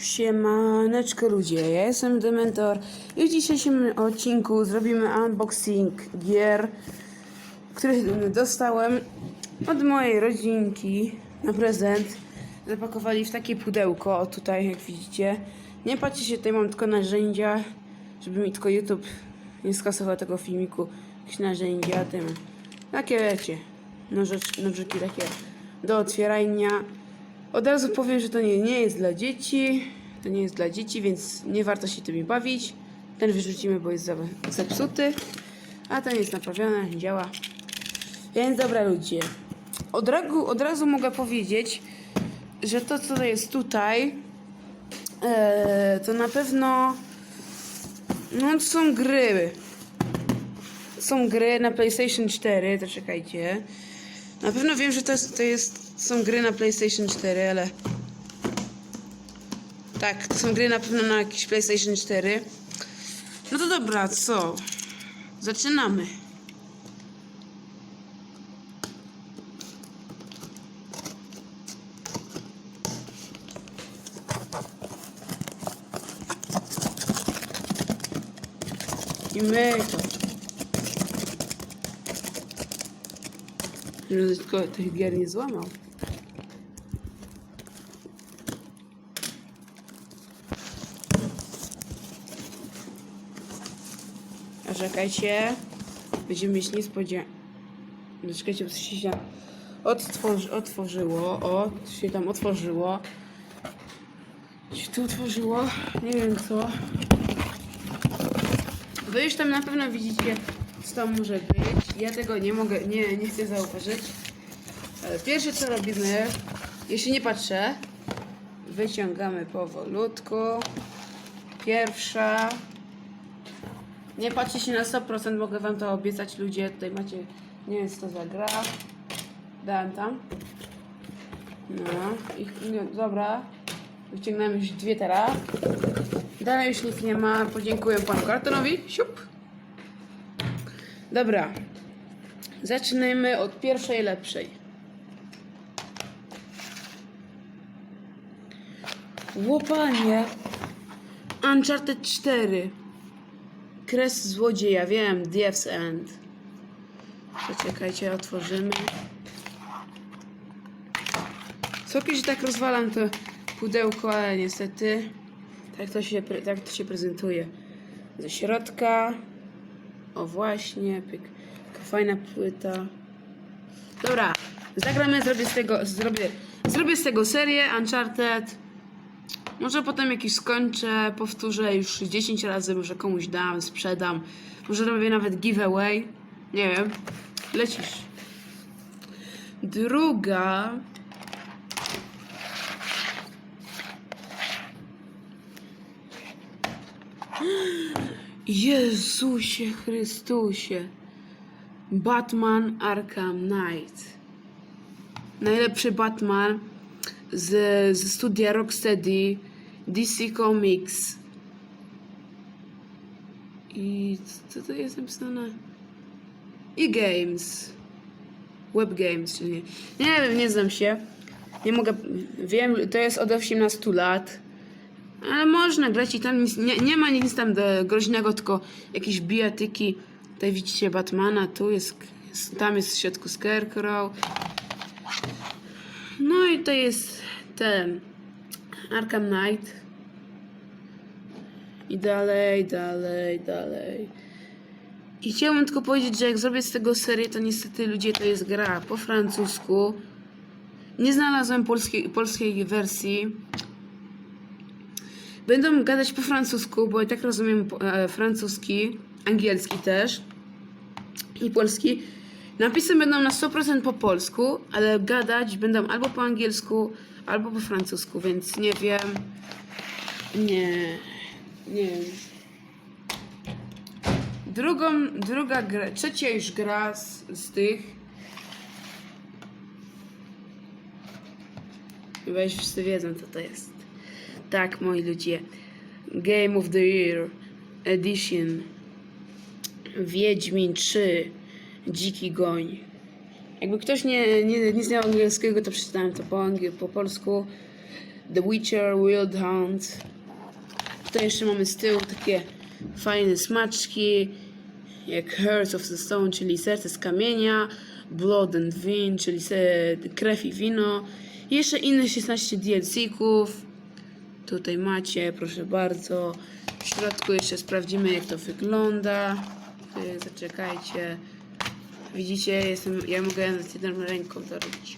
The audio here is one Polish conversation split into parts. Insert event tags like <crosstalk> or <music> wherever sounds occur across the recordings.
Siemaneczko ludzie, ja jestem Dementor i w dzisiejszym odcinku zrobimy unboxing gier, których dostałem od mojej rodzinki na prezent. Zapakowali w takie pudełko, tutaj jak widzicie. Nie patrzcie się, tutaj mam tylko narzędzia, żeby mi tylko YouTube nie skasował tego filmiku. Jakieś narzędzia, tym. Takie wiecie, nożyczki, nożyki takie do otwierania. Od razu powiem, że to nie, nie jest dla dzieci. To nie jest dla dzieci, więc nie warto się tymi bawić. Ten wyrzucimy, bo jest zepsuty. A ten jest naprawiony, działa. Więc dobra ludzie. Od razu, od razu mogę powiedzieć, że to co jest tutaj, e, to na pewno no to są gry. Są gry na PlayStation 4, to czekajcie. Na pewno wiem, że to, jest, to jest, są gry na PlayStation 4, ale... Tak, to są gry na pewno na jakiś PlayStation 4. No to dobra, co? Zaczynamy. I my to. Tylko tych gier nie złamał. A czekajcie. Będziemy mieć niespodziankę. Czekajcie, bo się odtworzy, otworzyło. O, się tam otworzyło. Się tu otworzyło. Nie wiem co. Wy już tam na pewno widzicie, co tam może być. Ja tego nie mogę, nie, nie chcę zauważyć. Ale pierwsze co robimy, jeśli nie patrzę, wyciągamy powolutku. Pierwsza. Nie patrzcie się na 100%, mogę wam to obiecać ludzie. Tutaj macie, nie wiem co to za gra. Dałem tam. No, i, nie, dobra. Wyciągnąłem już dwie teraz. Dalej już nic nie ma. Podziękuję panu kartonowi. Siup. Dobra. Zaczynajmy od pierwszej lepszej. Łopanie. Uncharted 4. Kres złodzieja, wiem. Death's End. Poczekajcie, otworzymy. Co kiedyś tak rozwalam to pudełko, ale niestety tak to się, tak to się prezentuje. Ze środka. O właśnie, pyk. Fajna płyta. Dobra, zagramy, zrobię z tego, zrobię, zrobię z tego serię Uncharted. Może potem jakiś skończę, powtórzę już 10 razy, może komuś dam, sprzedam. Może robię nawet giveaway. Nie wiem. Lecisz. Druga. Jezusie Chrystusie. Batman Arkham Knight. Najlepszy Batman z, ze studia Rocksteady, DC Comics. I co to jest napisane? I Games. Web Games, czyli nie. Nie wiem, nie znam się. Nie mogę. Wiem, to jest od 18 lat. Ale można grać i tam nic, nie, nie ma nic tam groźnego, tylko jakieś bijatyki. Tutaj widzicie Batmana, tu jest, jest tam jest w środku Scarecrow. No i to jest ten Arkham Knight. I dalej, dalej, dalej. I chciałbym tylko powiedzieć, że jak zrobię z tego serię, to niestety ludzie to jest gra po francusku. Nie znalazłem polskiej, polskiej wersji. Będą gadać po francusku, bo i tak rozumiem e, francuski, angielski też i polski. Napisy będą na 100% po polsku, ale gadać będą albo po angielsku, albo po francusku, więc nie wiem. Nie. Nie wiem. Drugą, druga gra, trzecia już gra z, z tych. Chyba już wszyscy wiedzą, co to jest. Tak, moi ludzie. Game of the Year Edition. Wiedźmin 3. Dziki goń. Jakby ktoś nie, nie, nie znał angielskiego, to przeczytałem to po, angiel, po polsku. The Witcher, Wild Hunt. Tutaj jeszcze mamy z tyłu takie fajne smaczki, jak Hearts of the Stone, czyli serce z kamienia, Blood and Wine, czyli krew i wino. I jeszcze inne 16 DLC-ków. Tutaj macie, proszę bardzo. W środku jeszcze sprawdzimy, jak to wygląda. Tutaj Zaczekajcie. Widzicie, jestem, ja mogę z jedną ręką to robić.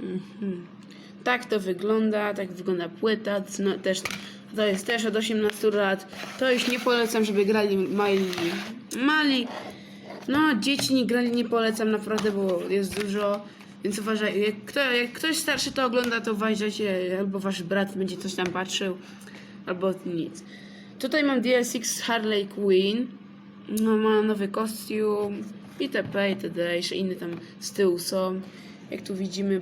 Mhm. Tak to wygląda, tak wygląda płyta. No, też, to jest też od 18 lat. To już nie polecam, żeby grali mali. Mali. No, dzieci nie grali, nie polecam naprawdę, bo jest dużo. Więc uważaj, jak, kto, jak ktoś starszy to ogląda, to uważajcie, albo wasz brat będzie coś tam patrzył, albo nic. Tutaj mam DLC z Harley Quinn. No, ma nowy kostium, itp., itd. Jeszcze inne tam z tyłu są. Jak tu widzimy,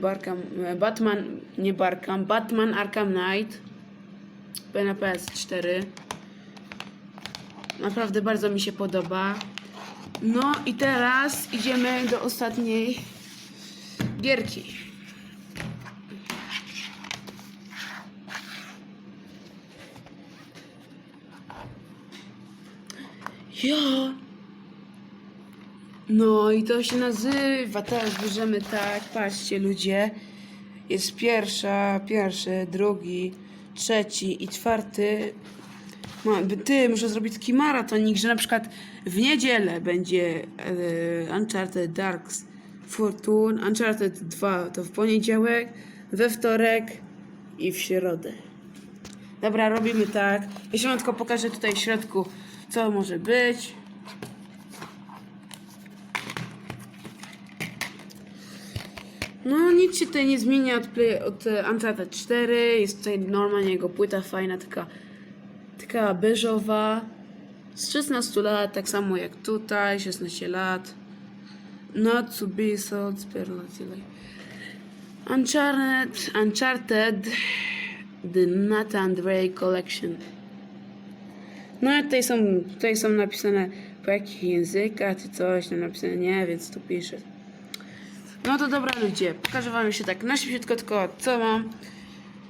e, Batman, nie Barkam, Batman Arkham Knight. na PS4. Naprawdę bardzo mi się podoba. No i teraz idziemy do ostatniej gierki. Ja. No i to się nazywa, teraz bierzemy tak, patrzcie ludzie. Jest pierwsza, pierwszy, drugi, trzeci i czwarty. Ma- Ty, muszę zrobić taki maratonik, że na przykład w niedzielę będzie e, Uncharted Dark Fortune, Uncharted 2 to w poniedziałek, we wtorek i w środę. Dobra, robimy tak. Jeszcze wam tylko pokażę tutaj w środku, co może być. No, nic się tutaj nie zmienia od, play, od e, Uncharted 4. Jest tutaj normalnie jego płyta fajna, taka, taka beżowa. Z 16 lat, tak samo jak tutaj, 16 lat. Not to be spiritually. Uncharted, Uncharted, The Nathan Drake Collection. No i tutaj są, tutaj są napisane po jakich językach czy coś tam napisane, nie, więc tu piszę. No to dobra ludzie, pokażę wam jeszcze tak na szybciutko tylko co mam.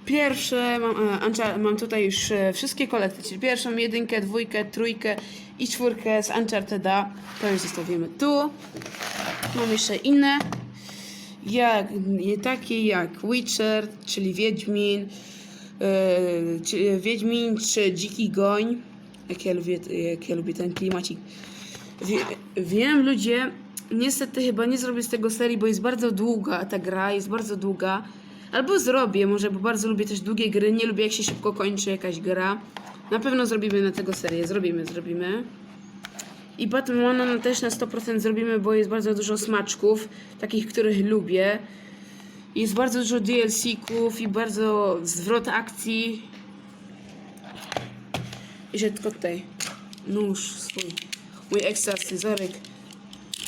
Pierwsze, mam, e, mam tutaj już e, wszystkie kolekcje, czyli pierwszą, jedynkę, dwójkę, trójkę i czwórkę z Uncharted'a. To już zostawimy tu. Mam jeszcze inne, jak, takie jak Witcher, czyli Wiedźmin, e, czy, Wiedźmin czy Dziki Goń. Jak ja lubię, jak ja lubię ten klimacik. Wie, wiem ludzie, niestety chyba nie zrobię z tego serii, bo jest bardzo długa ta gra, jest bardzo długa. Albo zrobię, może, bo bardzo lubię też długie gry, nie lubię jak się szybko kończy jakaś gra. Na pewno zrobimy na tego serię, zrobimy, zrobimy. I Batmana no, też na 100% zrobimy, bo jest bardzo dużo smaczków, takich, których lubię. Jest bardzo dużo DLC-ków i bardzo zwrot akcji. I że tylko tutaj nóż swój, mój ekstra scyzoryk.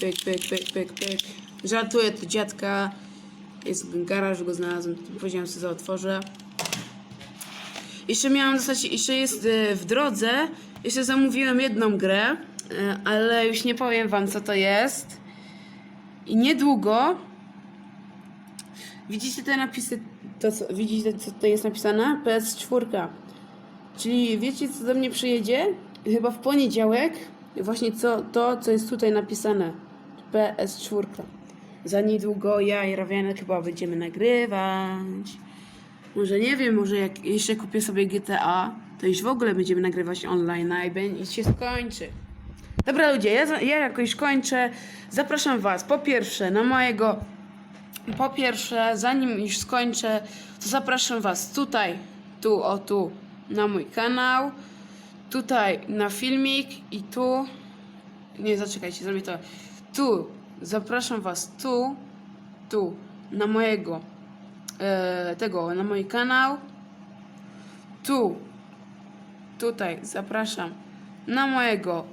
Pyk, pyk, pyk, pyk, pyk. Żartuję to dziadka. Jest garaż, go znalazłem. Powiedziałem sobie, że otworzę. Jeszcze miałam dostać, jeszcze jest e, w drodze. Jeszcze zamówiłem jedną grę, e, ale już nie powiem wam co to jest. I niedługo widzicie te napisy, to co, widzicie co tutaj jest napisane? PS4. Czyli wiecie co do mnie przyjedzie? Chyba w poniedziałek. Właśnie co, to, co jest tutaj napisane. PS4. Za niedługo ja i Rawianek chyba będziemy nagrywać. Może nie wiem, może jak jeszcze kupię sobie GTA, to już w ogóle będziemy nagrywać online i się skończy. Dobra ludzie, ja, ja jakoś kończę. Zapraszam was po pierwsze na mojego po pierwsze, zanim już skończę, to zapraszam Was tutaj, tu, o tu, na mój kanał, tutaj na filmik i tu, nie, zaczekajcie, zrobię to, tu, zapraszam Was tu, tu, na mojego, e, tego, na mój kanał, tu, tutaj zapraszam na mojego,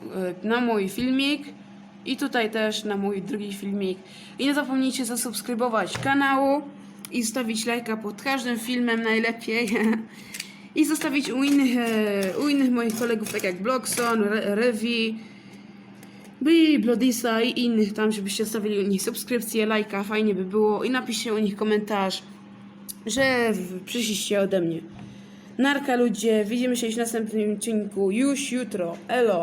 e, na mój filmik i tutaj też na mój drugi filmik. I nie zapomnijcie zasubskrybować kanału i zostawić lajka pod każdym filmem najlepiej. <laughs> I zostawić u innych, e, u innych moich kolegów, tak jak Blockson, Re Revi, Bi, Blodisa i innych tam, żebyście zostawili u nich subskrypcję, lajka, fajnie by było i napiszcie u nich komentarz. że przyszliście ode mnie. Narka ludzie, widzimy się w następnym odcinku już jutro. Elo!